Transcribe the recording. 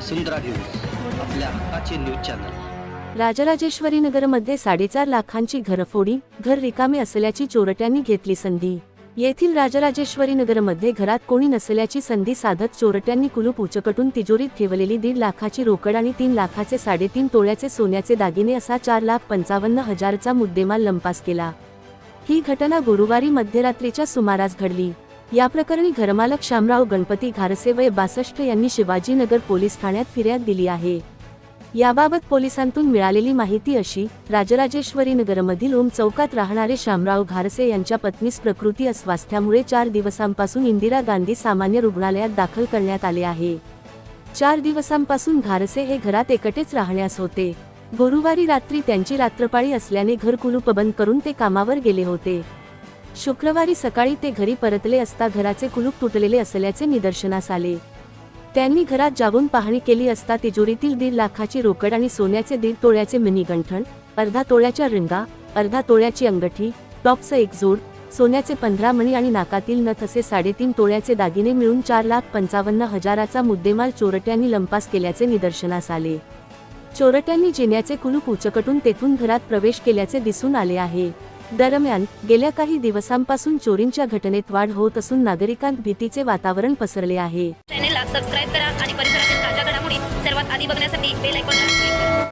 वसुंधरा news आपल्या हक्काचे news channel. Rajrajeshwari नगरमध्ये साडेचार लाखांची घरफोडी घर रिकामी असल्याची चोरट्यांनी घेतली संधी. येथील राजराजेश्वरी नगरमध्ये घरात कोणी नसल्याची संधी साधत चोरट्यांनी कुलूप उचकटून तिजोरीत ठेवलेली दीड लाखाची रोकड आणि तीन लाखाचे साडेतीन तोळ्याचे सोन्याचे दागिने असा चार लाख पंचावन्न हजारचा मुद्देमाल लंपास केला. ही घटना गुरुवारी मध्यरात्रीच्या सुमारास घडली. या प्रकरणी घरमालक शामराव गणपती घारसे वय बासष्ट यांनी शिवाजीनगर पोलीस ठाण्यात फिर्याद दिली आहे. याबाबत पोलिसांतून मिळालेली माहिती अशी राजराजेश्वरी नगरमधील ओम चौकात राहणारे शामराव घारसे यांच्या पत्नीस प्रकृती अस्वास्थ्यामुळे चार दिवसांपासून इंदिरा गांधी सामान्य रुग्णालयात दाखल करण्यात आले आहे. चार दिवसांपासून घारसे हे घरात एकटेच राहण्यास होते. गुरुवारी रात्री त्यांची रात्रपाळी असल्याने घर कुलूप बंद करून ते कामावर गेले होते. शुक्रवारी सकाळी ते घरी परतले असता घराचे कुलूप तुटलेले असल्याचे निदर्शनास आले. त्यांनी घरात जाऊन पाहणी केली असता तिजोरीतील दीड लाखाची रोकड आणि सोन्याचे दीड तोळ्याचे मिनी गंठण अर्धा तोळ्याच्या रिंगा अर्धा तोळ्याची अंगठी टॉपचं एक जोड सोन्याचे पंधरा मणी आणि नाकातील नथ असे साडेतीन तोळ्याचे दागिने मिळून चार लाख पंचावन्न हजाराचा मुद्देमाल चोरट्यांनी लंपास केल्याचे निदर्शनास आले. चोरट्यांनी जिन्याचे कुलूप उचकटून तेथून घरात प्रवेश केल्याचे दिसून आले आहे. दरम्यान गेल्या काही दिवसांपासून चोरींच्या घटनेत वाढ होत असून नागरिकांत भीतीचे वातावरण पसरले आहे. चॅनेलला सबस्क्राईब करा आणि परिसरातील ताज्या घडामोडी सर्वात आधी बघण्यासाठी बेल आयकॉनला क्लिक करा.